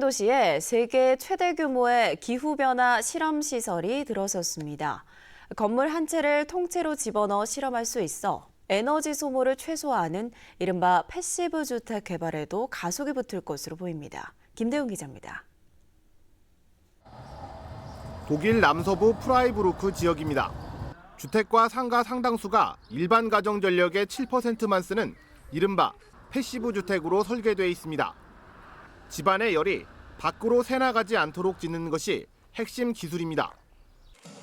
도시에 세계 최대 규모의 기후변화 실험 시설이 들어섰습니다. 건물 한 채를 통째로 집어넣어 실험할 수 있어 에너지 소모를 최소화하는 이른바 패시브 주택 개발에도 가속이 붙을 것으로 보입니다. 김대웅 기자입니다. 독일 남서부 프라이부르크 지역입니다. 주택과 상가 상당수가 일반 가정 전력의 7%만 쓰는 이른바 패시브 주택으로 설계돼 있습니다. 집안의 열이 밖으로 새나가지 않도록 짓는 것이 핵심 기술입니다.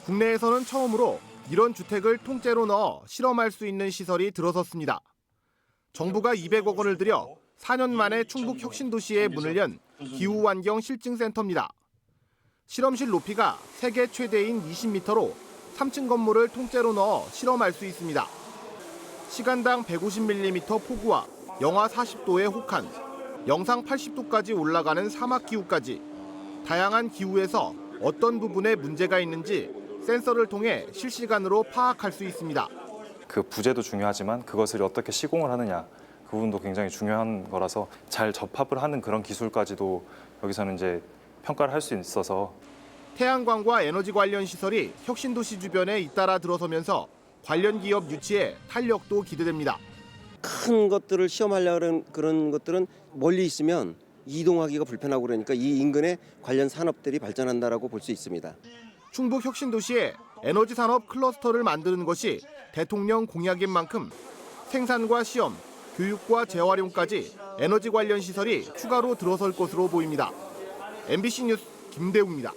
국내에서는 처음으로 이런 주택을 통째로 넣어 실험할 수 있는 시설이 들어섰습니다. 정부가 200억 원을 들여 4년 만에 충북 혁신도시에 문을 연 기후환경 실증센터입니다. 실험실 높이가 세계 최대인 20m로 3층 건물을 통째로 넣어 실험할 수 있습니다. 시간당 150mm 폭우와 영하 40도의 혹한, 영상 80도까지 올라가는 사막 기후까지 다양한 기후에서 어떤 부분에 문제가 있는지 센서를 통해 실시간으로 파악할 수 있습니다. 그 부재도 중요하지만 그것을 어떻게 시공을 하느냐 그 부분도 굉장히 중요한 거라서 잘 접합을 하는 그런 기술까지도 여기서는 이제 평가를 할 수 있어서 태양광과 에너지 관련 시설이 혁신도시 주변에 잇따라 들어서면서 관련 기업 유치에 탄력도 기대됩니다. 큰 것들을 시험하려는 그런 것들은 멀리 있으면 이동하기가 불편하고 그러니까 이 인근에 관련 산업들이 발전한다라고 볼 수 있습니다. 충북 혁신도시에 에너지 산업 클러스터를 만드는 것이 대통령 공약인 만큼 생산과 시험, 교육과 재활용까지 에너지 관련 시설이 추가로 들어설 것으로 보입니다. MBC 뉴스 김대우입니다.